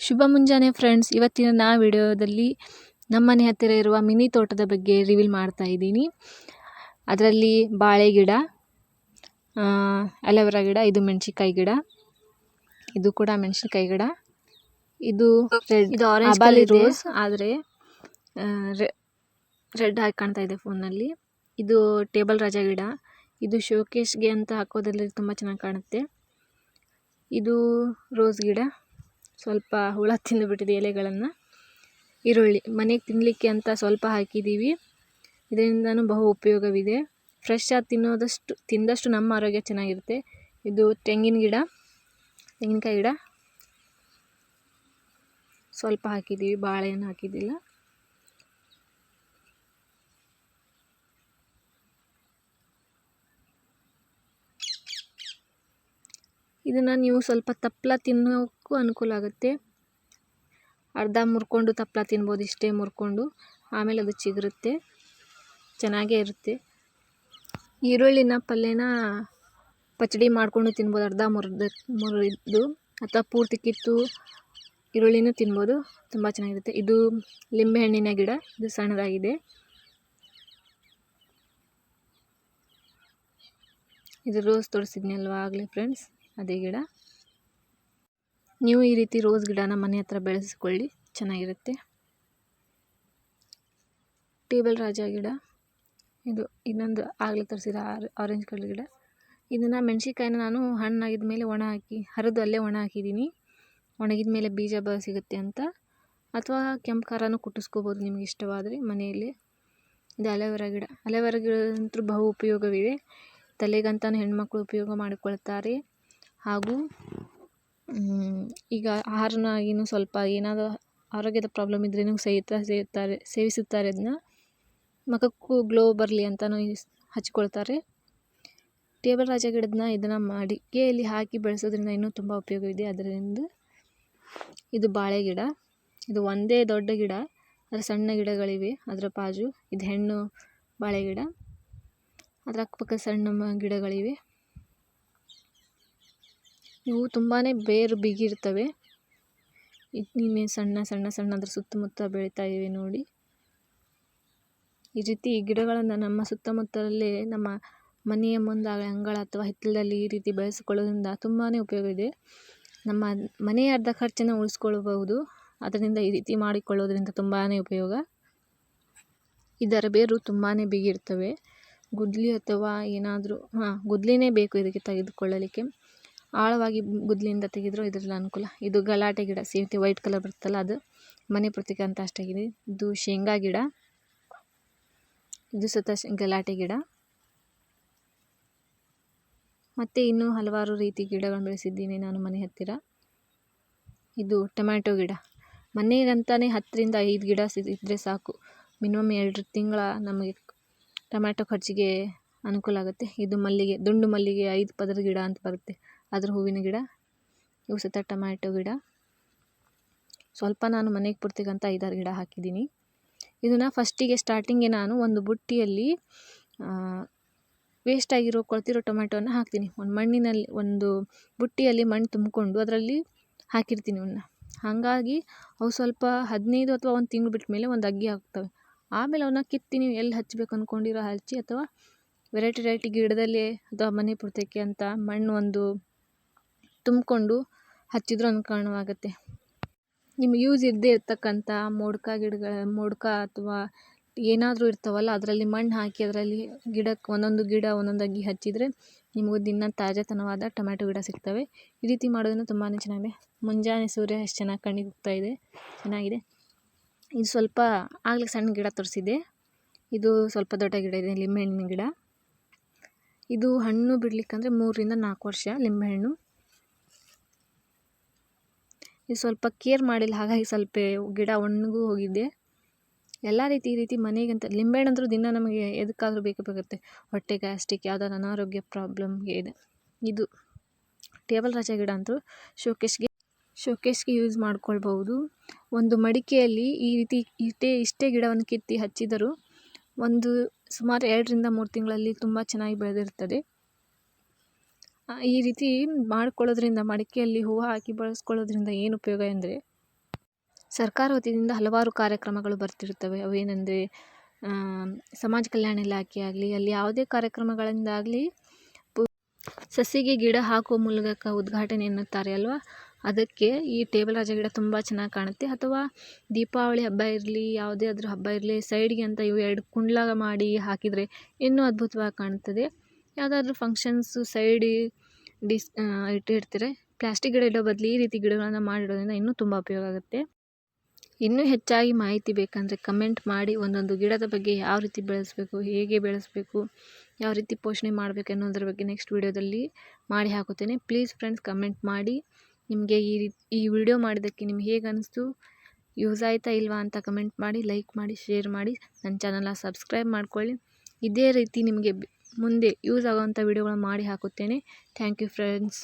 ಶುಭ ಮುಂಜಾನೆ ಫ್ರೆಂಡ್ಸ್ ಇವತ್ತಿನ ನಾ ವಿಡಿಯೋದಲ್ಲಿ ನಮ್ಮನೆ ಹತ್ತಿರ ಇರುವ ಮಿನಿ ತೋಟದ ಬಗ್ಗೆ ರಿವೀಲ್ ಮಾಡ್ತಾ ಇದ್ದೀನಿ. ಅದರಲ್ಲಿ ಬಾಳೆ ಗಿಡ ಅಲೋವೆರಾ ಗಿಡ ಇದು ಮೆಣಸಿನ್ಕಾಯಿ ಗಿಡ ಇದು ಕೂಡ ಮೆಣಸಿನ್ಕಾಯಿ ಗಿಡ ಇದು ಇದು ಆರೆಂಜ್ ರೋಸ್ ಆದರೆ ರೆಡ್ ಆಗಿ ಕಾಣ್ತಾ ಇದೆ ಫೋನಲ್ಲಿ ಇದು ಟೇಬಲ್ ರಾಜ ಗಿಡ. ಇದು ಶೋಕೇಶ್ಗೆ ಅಂತ ಹಾಕೋದ್ರಲ್ಲಿ ತುಂಬ ಚೆನ್ನಾಗಿ ಕಾಣುತ್ತೆ. ಇದು ರೋಸ್ ಗಿಡ. ಸ್ವಲ್ಪ ಹುಳ ತಿಂದುಬಿಟ್ಟಿದೆ ಎಲೆಗಳನ್ನು. ಈರುಳ್ಳಿ, ಮನೆಗೆ ತಿನ್ನಲಿಕ್ಕೆ ಅಂತ ಸ್ವಲ್ಪ ಹಾಕಿದ್ದೀವಿ ಇದರಿಂದನೂ ಬಹು ಉಪಯೋಗವಿದೆ. ಫ್ರೆಶ್ ಆಗಿ ತಿನ್ನೋದಷ್ಟು, ತಿಂದಷ್ಟು ನಮ್ಮ ಆರೋಗ್ಯ ಚೆನ್ನಾಗಿರುತ್ತೆ. ಇದು ತೆಂಗಿನ ಗಿಡ, ತೆಂಗಿನಕಾಯಿ ಗಿಡ. ಸ್ವಲ್ಪ ಹಾಕಿದ್ದೀವಿ ಬಾಳೆಹಣ್ಣು ಹಾಕಿದ್ದಿಲ್ಲ. ಇದನ್ನು ನೀವು ಸ್ವಲ್ಪ ತಪ್ಪಲ ತಿನ್ನೋಕ್ಕೂ ಅನುಕೂಲ ಆಗುತ್ತೆ. ಅರ್ಧ ಮುರ್ಕೊಂಡು ತಪ್ಪಲ ತಿನ್ಬೋದು, ಇಷ್ಟೇ ಮುರ್ಕೊಂಡು. ಆಮೇಲೆ ಅದು ಚಿಗುರುತ್ತೆ. ಚೆನ್ನಾಗೇ ಇರುತ್ತೆ. ಈರುಳ್ಳಿನ ಪಲ್ಯನ ಪಚಡಿ ಮಾಡಿಕೊಂಡು ತಿನ್ಬೋದು, ಅರ್ಧ ಮುರಿದ, ಮುರಿದು. ಅಥವಾ ಪೂರ್ತಿ ಕಿತ್ತು ಈರುಳ್ಳಿನೂ ತಿನ್ಬೋದು. ತುಂಬ ಚೆನ್ನಾಗಿರುತ್ತೆ. ಇದು ಲಿಂಬೆಹಣ್ಣಿನ ಗಿಡ, ಇದು ಸಣ್ಣದಾಗಿದೆ. ಇದು ರೋಸ್ ತೋರಿಸಿದ್ನಿ ಅಲ್ವಾ ಆಗಲೇ, ಫ್ರೆಂಡ್ಸ್? ಅದೇ ಗಿಡ. ನೀವು ಈ ರೀತಿ ರೋಸ್ ಗಿಡನ ಮನೆ ಹತ್ರ ಬೆಳೆಸ್ಕೊಳ್ಳಿ, ಚೆನ್ನಾಗಿರುತ್ತೆ. ಟೇಬಲ್ ರಾಜ ಗಿಡ. ಇದು ಇನ್ನೊಂದು ಆಗಲೇ ತರಿಸಿದ ಆರೆಂಜ್ ಕಲರ್ ಗಿಡ. ಇದನ್ನು ಮೆಣಸಿನ್ಕಾಯಿನ ನಾನು ಹಣ್ಣಾಗಿದ ಮೇಲೆ ಒಣ ಹಾಕಿ, ಹರಿದು ಅಲ್ಲೇ ಒಣ ಹಾಕಿದ್ದೀನಿ. ಒಣಗಿದ ಮೇಲೆ ಬೀಜ ಬ ಸಿಗುತ್ತೆ ಅಂತ. ಅಥವಾ ಕೆಂಪು ಖಾರನೂ ಕುಟ್ಟಿಸ್ಕೋಬೋದು ನಿಮಗೆ ಇಷ್ಟವಾದರೆ ಮನೆಯಲ್ಲಿ. ಇದು ಅಲೋವೆರಾ ಗಿಡ. ಅಲೋವೆರಾ ಗಿಡದಂತೂ ಬಹು ಉಪಯೋಗವಿದೆ. ತಲೆಗಂತಲೂ ಹೆಣ್ಮಕ್ಳು ಉಪಯೋಗ ಮಾಡಿಕೊಳ್ತಾರೆ. ಹಾಗೂ ಈಗ ಆಹಾರನ ಆಹಾರನಾಗಿನೂ ಸ್ವಲ್ಪ ಏನಾದರೂ ಆರೋಗ್ಯದ ಪ್ರಾಬ್ಲಮ್ ಇದ್ರೇನು ಸಹಿತ ಸೇರ್ತಾರೆ ಸೇವಿಸುತ್ತಾರೆ ಅದನ್ನ ಮುಖಕ್ಕೂ ಗ್ಲೋ ಬರಲಿ ಅಂತಲೂ ಹಚ್ಕೊಳ್ತಾರೆ. ಟೇಬಲ್ ರಾಜ ಗಿಡದನ್ನ ಇದನ್ನು ಮಡಿಕೆಯಲ್ಲಿ ಹಾಕಿ ಬೆಳೆಸೋದ್ರಿಂದ ಇನ್ನೂ ತುಂಬ ಉಪಯೋಗವಿದೆ. ಅದರಿಂದ ಇದು ಬಾಳೆ ಗಿಡ. ಇದು ಒಂದೇ ದೊಡ್ಡ ಗಿಡ ಅದರ ಸಣ್ಣ ಗಿಡಗಳಿವೆ. ಅದರ ಬಾಜು ಇದು ಹೆಣ್ಣು ಬಾಳೆ ಗಿಡ. ಅದರ ಅಕ್ಕಪಕ್ಕ ಸಣ್ಣ ಗಿಡಗಳಿವೆ. ಇವು ತುಂಬಾ ಬೇರು ಬಿಗಿರ್ತವೆ ಇನ್ನೇ ಸಣ್ಣ ಸಣ್ಣ ಸಣ್ಣ ಅದ್ರ ಸುತ್ತಮುತ್ತ ಬೆಳೀತಾ ಇವೆ ನೋಡಿ. ಈ ರೀತಿ ಗಿಡಗಳನ್ನು ನಮ್ಮ ಸುತ್ತಮುತ್ತಲಲ್ಲೇ ನಮ್ಮ ಮನೆಯ ಮುಂದಾಗಲಿ ಅಂಗಳ ಅಥವಾ ಹಿತ್ತಲಲ್ಲಿ ಈ ರೀತಿ ಬೆಳೆಸಿಕೊಳ್ಳೋದ್ರಿಂದ ತುಂಬಾ ಉಪಯೋಗ ಇದೆ. ನಮ್ಮ ಮನೆಯ ಅರ್ಧ ಖರ್ಚನ್ನು ಉಳಿಸ್ಕೊಳ್ಬಹುದು. ಅದರಿಂದ ಈ ರೀತಿ ಮಾಡಿಕೊಳ್ಳೋದ್ರಿಂದ ತುಂಬಾ ಉಪಯೋಗ. ಇದರ ಬೇರು ತುಂಬಾ ಬಿಗಿರ್ತವೆ ಗುದ್ಲಿ ಅಥವಾ ಏನಾದರೂ, ಹಾಂ, ಗುದ್ಲಿನೇ ಬೇಕು ಇದಕ್ಕೆ ತೆಗೆದುಕೊಳ್ಳಲಿಕ್ಕೆ. ಆಳವಾಗಿ ಗುದ್ದಲಿಂದ ತೆಗೆದರೂ ಇದರಲ್ಲಿ ಅನುಕೂಲ. ಇದು ಗಲಾಟೆ ಗಿಡ. ಸೇವಂತಿ ವೈಟ್ ಕಲರ್ ಬರುತ್ತಲ್ಲ ಅದು. ಮನೆ ಪ್ರತೀಕ ಅಂತ ಅಷ್ಟಾಗಿದೆ. ಇದು ಶೇಂಗಾ ಗಿಡ. ಇದು ಸುತ್ತ ಗಲಾಟೆ ಗಿಡ. ಮತ್ತು ಇನ್ನೂ ಹಲವಾರು ರೀತಿ ಗಿಡಗಳನ್ನು ಬೆಳೆಸಿದ್ದೀನಿ ನಾನು ಮನೆ ಹತ್ತಿರ. ಇದು ಟೊಮ್ಯಾಟೊ ಗಿಡ. ಮನೆಗಂತಾನೆ ಹತ್ತರಿಂದ ಐದು ಗಿಡ ಇದ್ದರೆ ಸಾಕು. ಮಿನಿಮಮ್ ಎರಡು ತಿಂಗಳ ನಮಗೆ ಟೊಮ್ಯಾಟೊ ಖರ್ಚಿಗೆ ಅನುಕೂಲ ಆಗುತ್ತೆ. ಇದು ಮಲ್ಲಿಗೆ, ದುಂಡು ಮಲ್ಲಿಗೆ ಐದು ಪದರ ಗಿಡ ಅಂತ ಬರುತ್ತೆ. ಅದ್ರ ಹೂವಿನ ಗಿಡ ಇವು ಸತ ಟೊಮ್ಯಾಟೊ ಗಿಡ. ಸ್ವಲ್ಪ ನಾನು ಮನೆಗೆ ಪೂರ್ತಿಗಂತ ಐದಾರು ಗಿಡ ಹಾಕಿದ್ದೀನಿ. ಇದನ್ನು ಫಸ್ಟಿಗೆ ಸ್ಟಾರ್ಟಿಂಗೆ ನಾನು ಒಂದು ಬುಟ್ಟಿಯಲ್ಲಿ ವೇಸ್ಟ್ ಆಗಿರೋ, ಕೊಳ್ತಿರೋ ಟೊಮ್ಯಾಟೋನ ಹಾಕ್ತೀನಿ. ಒಂದು ಮಣ್ಣಿನಲ್ಲಿ, ಒಂದು ಬುಟ್ಟಿಯಲ್ಲಿ ಮಣ್ಣು ತುಂಬಿಕೊಂಡು ಅದರಲ್ಲಿ ಹಾಕಿರ್ತೀನಿ ಅವನ್ನ ಹಾಗಾಗಿ ಅವು ಸ್ವಲ್ಪ ಹದಿನೈದು ಅಥವಾ ಒಂದು ತಿಂಗಳು ಬಿಟ್ಟ ಮೇಲೆ ಒಂದು ಅಗ್ಗಿ ಆಗ್ತವೆ. ಆಮೇಲೆ ಅವನ್ನ ಕಿತ್ತೀನಿ. ಎಲ್ಲಿ ಹಚ್ಚಬೇಕು ಅಂದ್ಕೊಂಡಿರೋ ಹಚ್ಚಿ ಅಥವಾ ವೆರೈಟಿ ವೆರೈಟಿ ಗಿಡದಲ್ಲಿ ಅಥವಾ ಮನೆ ಪೂರ್ತಕ್ಕೆ ಅಂತ ಮಣ್ಣು ಒಂದು ತುಂಬಿಕೊಂಡು ಹಚ್ಚಿದ್ರೂ ಅನುಕರಣವಾಗುತ್ತೆ ನಿಮ್ಗೆ ಯೂಸ್ ಇದ್ದೇ ಇರತಕ್ಕಂಥ ಮೋಡ್ಕ ಗಿಡಗಳ, ಮೋಡ್ಕ ಅಥವಾ ಏನಾದರೂ ಇರ್ತಾವಲ್ಲ, ಅದರಲ್ಲಿ ಮಣ್ಣು ಹಾಕಿ ಅದರಲ್ಲಿ ಗಿಡಕ್ಕೆ ಒಂದೊಂದು ಗಿಡ, ಒಂದೊಂದು ಅಗ್ಗಿ ಹಚ್ಚಿದರೆ ನಿಮಗೆ ದಿನ ತಾಜಾತನವಾದ ಟೊಮ್ಯಾಟೊ ಗಿಡ ಸಿಗ್ತವೆ. ಈ ರೀತಿ ಮಾಡೋದನ್ನು ತುಂಬಾ ಚೆನ್ನಾಗಿದೆ. ಮುಂಜಾನೆ ಸೂರ್ಯ ಎಷ್ಟು ಚೆನ್ನಾಗಿ ಕಣ್ಣಿಗೆ ಹೋಗ್ತಾ ಇದೆ. ಚೆನ್ನಾಗಿದೆ. ಇದು ಸ್ವಲ್ಪ ಆಗಲೇ ಸಣ್ಣ ಗಿಡ ತೋರಿಸಿದೆ ಇದು ಸ್ವಲ್ಪ ದೊಡ್ಡ ಗಿಡ ಇದೆ, ಲಿಂಬೆಹಣ್ಣಿನ ಗಿಡ. ಇದು ಹಣ್ಣು ಬಿಡಲಿಕ್ಕಂದ್ರೆ ಮೂರರಿಂದ ನಾಲ್ಕು ವರ್ಷ ಲಿಂಬೆಹಣ್ಣು. ಸ್ವಲ್ಪ ಕೇರ್ ಮಾಡಿಲ್ಲ, ಹಾಗಾಗಿ ಸ್ವಲ್ಪ ಗಿಡ ಒಣಗೂ ಹೋಗಿದೆ. ಎಲ್ಲ ರೀತಿ, ಈ ರೀತಿ ಮನೆಗಂತ ಲಿಂಬೆಹಣ್ಣು ಅಂದರೂ ದಿನ ನಮಗೆ ಎದಕ್ಕಾದರೂ ಬೇಕೇ ಬೇಕಾಗುತ್ತೆ. ಹೊಟ್ಟೆ ಗ್ಯಾಸ್ಟಿಕ್ ಯಾವ್ದಾರು ಅನಾರೋಗ್ಯ ಪ್ರಾಬ್ಲಮ್ಗೆ ಇದೆ. ಇದು ಟೇಬಲ್ ರಾಜ ಗಿಡ ಅಂತೂ ಶೋಕೇಶ್ಗೆ ಶೋಕೇಶ್ಗೆ ಯೂಸ್ ಮಾಡ್ಕೊಳ್ಬಹುದು. ಒಂದು ಮಡಿಕೆಯಲ್ಲಿ ಈ ರೀತಿ ಇಷ್ಟೇ ಇಷ್ಟೇ ಗಿಡವನ್ನು ಕಿತ್ತಿ ಹಚ್ಚಿದರೂ ಒಂದು ಸುಮಾರು ಎರಡರಿಂದ ಮೂರು ತಿಂಗಳಲ್ಲಿ ತುಂಬ ಚೆನ್ನಾಗಿ ಬೆಳೆದಿರ್ತದೆ. ಈ ರೀತಿ ಮಾಡ್ಕೊಳ್ಳೋದ್ರಿಂದ, ಮಡಿಕೆಯಲ್ಲಿ ಹೂವು ಹಾಕಿ ಬಳಸ್ಕೊಳ್ಳೋದ್ರಿಂದ ಏನು ಉಪಯೋಗ ಅಂದರೆ ಸರ್ಕಾರ ವತಿಯಿಂದ ಹಲವಾರು ಕಾರ್ಯಕ್ರಮಗಳು ಬರ್ತಿರ್ತವೆ ಅವೇನೆಂದರೆ ಸಮಾಜ ಕಲ್ಯಾಣ ಇಲಾಖೆ ಆಗಲಿ, ಅಲ್ಲಿ ಯಾವುದೇ ಕಾರ್ಯಕ್ರಮಗಳಿಂದಾಗಲಿ ಸಸಿಗೆ ಗಿಡ ಹಾಕುವ ಮೂಲಕ ಉದ್ಘಾಟನೆ ಎನ್ನುತ್ತಾರೆ ಅಲ್ವಾ? ಅದಕ್ಕೆ ಈ ಟೇಬಲ್ ರಾಜ ಗಿಡ ತುಂಬ ಚೆನ್ನಾಗಿ ಕಾಣುತ್ತೆ. ಅಥವಾ ದೀಪಾವಳಿ ಹಬ್ಬ ಇರಲಿ, ಯಾವುದೇ ಆದರೂ ಹಬ್ಬ ಇರಲಿ ಸೈಡ್ಗೆ ಅಂತ ಇವು ಎರಡು ಕುಂಡ್ಲಾಗ ಮಾಡಿ ಹಾಕಿದರೆ ಇನ್ನೂ ಅದ್ಭುತವಾಗಿ ಕಾಣುತ್ತದೆ. ಯಾವುದಾದ್ರೂ ಫಂಕ್ಷನ್ಸು ಸೈಡಿ ಡಿಸ್ ಇಟ್ಟಿರ್ತಾರೆ. ಪ್ಲಾಸ್ಟಿಕ್ ಗಿಡ ಇಡೋ ಬದಲು ಈ ರೀತಿ ಗಿಡಗಳನ್ನು ಮಾಡಿಡೋದ್ರಿಂದ ಇನ್ನೂ ತುಂಬ ಉಪಯೋಗ ಆಗುತ್ತೆ. ಇನ್ನೂ ಹೆಚ್ಚಾಗಿ ಮಾಹಿತಿ ಬೇಕಂದರೆ ಕಮೆಂಟ್ ಮಾಡಿ ಒಂದೊಂದು ಗಿಡದ ಬಗ್ಗೆ ಯಾವ ರೀತಿ ಬೆಳೆಸಬೇಕು, ಹೇಗೆ ಬೆಳೆಸಬೇಕು, ಯಾವ ರೀತಿ ಪೋಷಣೆ ಮಾಡಬೇಕು ಅನ್ನೋದ್ರ ಬಗ್ಗೆ ನೆಕ್ಸ್ಟ್ ವೀಡಿಯೋದಲ್ಲಿ ಮಾಡಿ ಹಾಕುತ್ತೇನೆ. ಪ್ಲೀಸ್ ಫ್ರೆಂಡ್ಸ್ ಕಮೆಂಟ್ ಮಾಡಿ. ನಿಮಗೆ ಈ ರೀತಿ ಈ ವಿಡಿಯೋ ಮಾಡಿದ್ದಕ್ಕೆ ನಿಮ್ಗೆ ಹೇಗೆ ಅನಿಸ್ತು ಯೂಸ್ ಆಯಿತಾ ಇಲ್ವಾ ಅಂತ ಕಮೆಂಟ್ ಮಾಡಿ ಲೈಕ್ ಮಾಡಿ ಶೇರ್ ಮಾಡಿ. ನನ್ನ ಚಾನಲ್ನ ಸಬ್ಸ್ಕ್ರೈಬ್ ಮಾಡ್ಕೊಳ್ಳಿ. ಇದೇ ರೀತಿ ನಿಮಗೆ ಮುಂದೆ ಯೂಸ್ ಆಗೋವಂಥ ವೀಡಿಯೋಗಳನ್ನು ಮಾಡಿ ಹಾಕುತ್ತೇನೆ. Thank you friends.